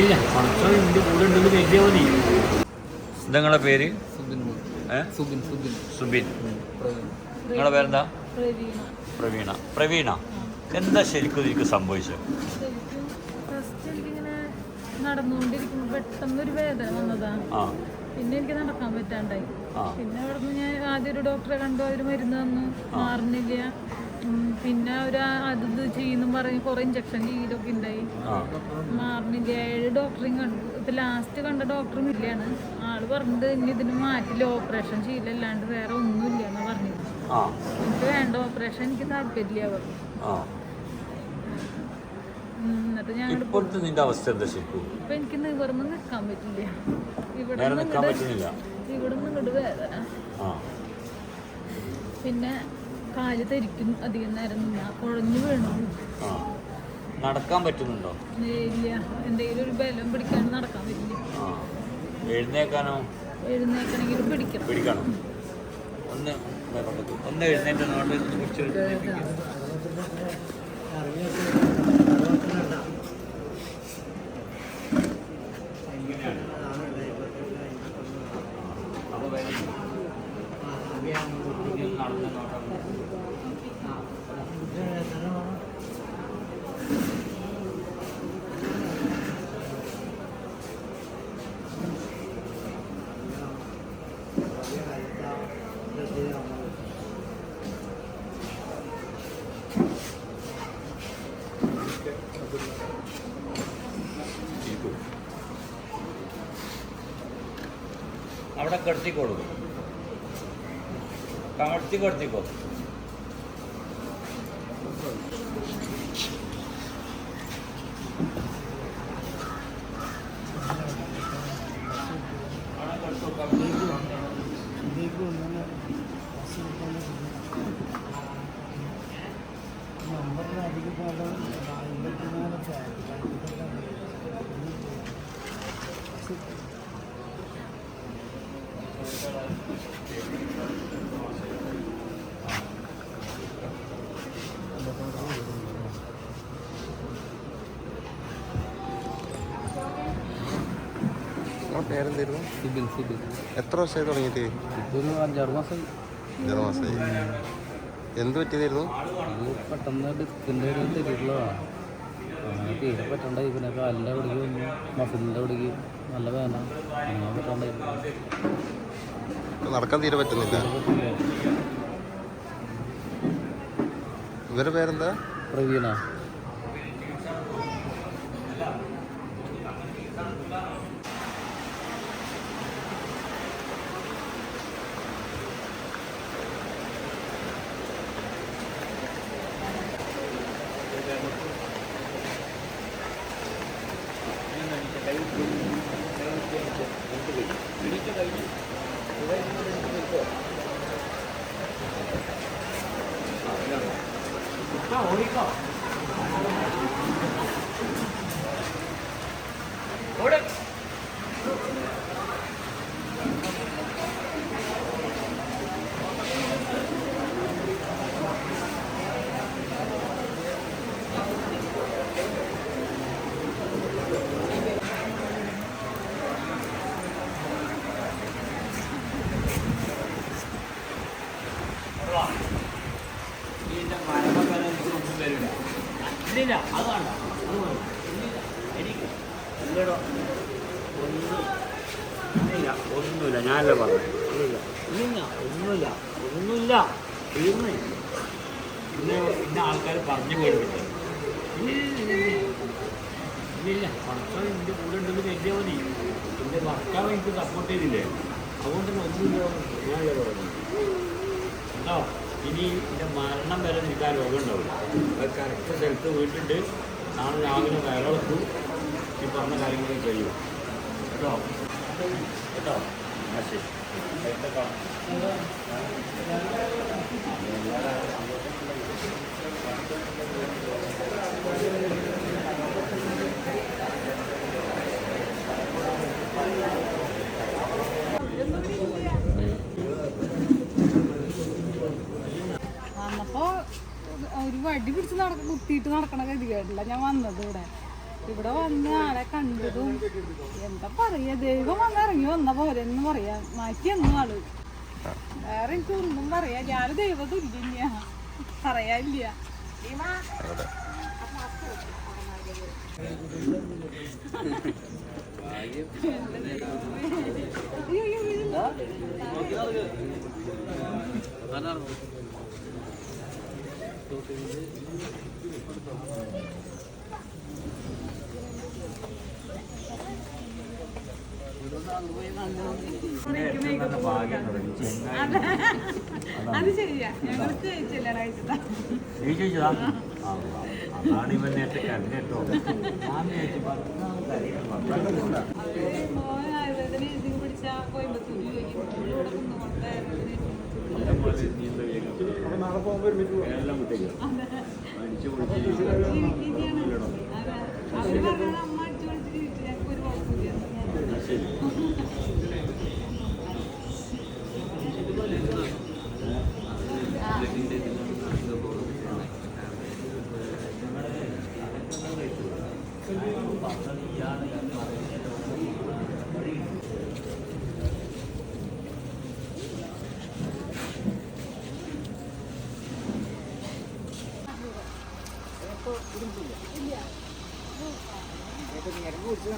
ഇല്ല എന്റെ കൂടെ ഉണ്ടെന്ന് കരുതിയാൽ മതി. നിങ്ങളെ പേര്? സുബിൻ സുബിൻ സുബിൻ. സുബിൻ. നിങ്ങളെ പേരെന്താ? പ്രവീണ. പ്രവീണ. പ്രവീണ. എന്താ ശരിക്കും എനിക്ക് സംഭവിച്ചത് ശരിക്കും ഫസ്റ്റ് നടന്നുകൊണ്ടിരിക്കുമ്പോൾ പെട്ടെന്ന് ഒരു വേദന പിന്നെ എനിക്ക് നടക്കാൻ പറ്റാണ്ടായി. പിന്നെ അവിടെ നിന്ന് ഞാൻ ആദ്യം ഒരു ഡോക്ടറെ കണ്ടു അവർ മരുന്ന് തന്നു. മാറുന്നില്ല. പിന്നെ ഒരു അത് ഇത് ചെയ്യുന്നു പറഞ്ഞ് കുറെ ഇഞ്ചക്ഷൻ ചെയ്യലൊക്കെ ഉണ്ടായി ആ. മാറുന്നില്ല ഏഴ് ഡോക്ടറെയും കണ്ടു. ഇപ്പൊ ലാസ്റ്റ് കണ്ട ഡോക്ടറും ഇല്ലാണ്. ആൾ പറഞ്ഞത് ഇനി ഇതിന് മാറ്റില്ല ഓപ്പറേഷൻ ചെയ്യില്ല അല്ലാണ്ട് വേറെ ഒന്നും ഇല്ല എന്നാ പറഞ്ഞത്. എനിക്ക് വേണ്ട ഓപ്പറേഷൻ എനിക്ക് താല്പര്യമില്ല പറഞ്ഞു എന്നിട്ട് ഞാൻ ഇപ്പൊ എനിക്ക് നിവർന്ന് നിക്കാൻ പറ്റില്ല. ഇവിടെ ഇവിടെ നിന്ന് ഇങ്ങോട്ട് വേദന. പിന്നെ കാൽ ധരിക്കും അധികം നേരം നിന്നാ. കുഴഞ്ഞു വീണു. നടക്കാൻ പറ്റുന്നുണ്ടോ? ഇല്ല. എന്തെങ്കിലും ഒരു ബലം പിടിക്കാൻ നടക്കാൻ പറ്റില്ല. എഴുന്നേക്കാനോ? എഴുന്നേക്കണമെങ്കിൽ പിടിക്കണം. പിടിക്കണം. ഒന്ന്. ഒന്ന് എഴുന്നേറ്റ് നോട്ട് കുറച്ച് আমরা করতে করব কামারতে করতে করব नंबर में अधिक പേരെന്തായിരുന്നു സുബിൻ സുബിൻ. എത്ര വർഷമായി തുടങ്ങിയിട്ട്? അഞ്ചാറ് മാസം അഞ്ചാറ് മാസമായി എന്ത് പറ്റിയതായിരുന്നു? പെട്ടെന്ന് ഡിസ്കിന്റെ ഒരു അങ്ങനെ തീരെ പറ്റണ്ടായി പിന്നെ കാലിന്റെ അവിടേക്ക് വന്നു. മസിലിന്റെ അവിടേക്ക് നല്ല വേദന. അങ്ങനെ പറ്റണ്ടായി നടക്കാൻ തീരെ പറ്റുന്നില്ല. ഇവരുടെ പേരെന്താ? പ്രവീണ. あ、俺か。ഇല്ലില്ല അത് വേണ്ട. അത് വേണ്ട. ഇല്ലില്ല. എനിക്ക് ഇല്ലടോ. ഒന്നും ഒന്നുമില്ല. ഞാനല്ലേ പറഞ്ഞു ഇല്ലില്ല ഇല്ലില്ല. ഒന്നുമില്ല. ഒന്നുമില്ല. തീർന്നേ പിന്നെ ആൾക്കാർ പറഞ്ഞു പോയിട്ടുണ്ട്. ഇല്ലില്ല പടച്ചോൻ എന്റെ കൂടെ ഉണ്ടെന്ന് കരുതിയാൽ മതി. എന്റെ ഭർത്താവ് എനിക്ക് സപ്പോർട്ട് ചെയ്തില്ലേ? അതുകൊണ്ട് തന്നെ ഒന്നുമില്ല. ഞാനല്ലേ പറഞ്ഞു കേട്ടോ ഇനി എന്റെ മരണം വരെ ആ രോഗം ഉണ്ടാവില്ല. അത് കറക്റ്റ് സ്ഥലത്ത് വീട്ടിട്ട് നാളെ രാവിലെ വയറളത്തു ഈ പറഞ്ഞ കാര്യങ്ങൾ ചെയ്യും. കേട്ടോ? കേട്ടോ? ആ ശരി. നേരത്തെ വടി പിടിച്ച് നടക്ക കുത്തിയിട്ട് നടക്കണ ഗതികേടില്ല ഞാൻ വന്നത് ഇവിടെ. ഇവിടെ വന്ന് ആളെ കണ്ടതും എന്താ പറയാ ദൈവം വന്ന് ഇറങ്ങി വന്ന പോലെ എന്ന് പറയാ. മാറ്റി എന്നു ആൾ. വേറെ എനിക്ക് ഒന്നും പറയാ. ഞാൻ ദൈവ തുല്യ പറയാനില്ല. അയ്യോ, അയ്യോ, അയ്യോ. ഭാഗ്യം തുടങ്ങി ചെങ്ങായി അത്. ശരിയാ ഞങ്ങൾക്ക് ആ, അതാണ് ഇവൻ നേരത്തെ കരഞ്ഞേട്ടോ മോൻ ആയുർവേദന എഴുതി പിടിച്ച കോയമ്പത്തൂർ ചോദിക്കും ഇവിടെ കുന്നുകൊണ്ട് ഞങ്ങൾക്ക് ഒരു കുഴപ്പമില്ല ശരി.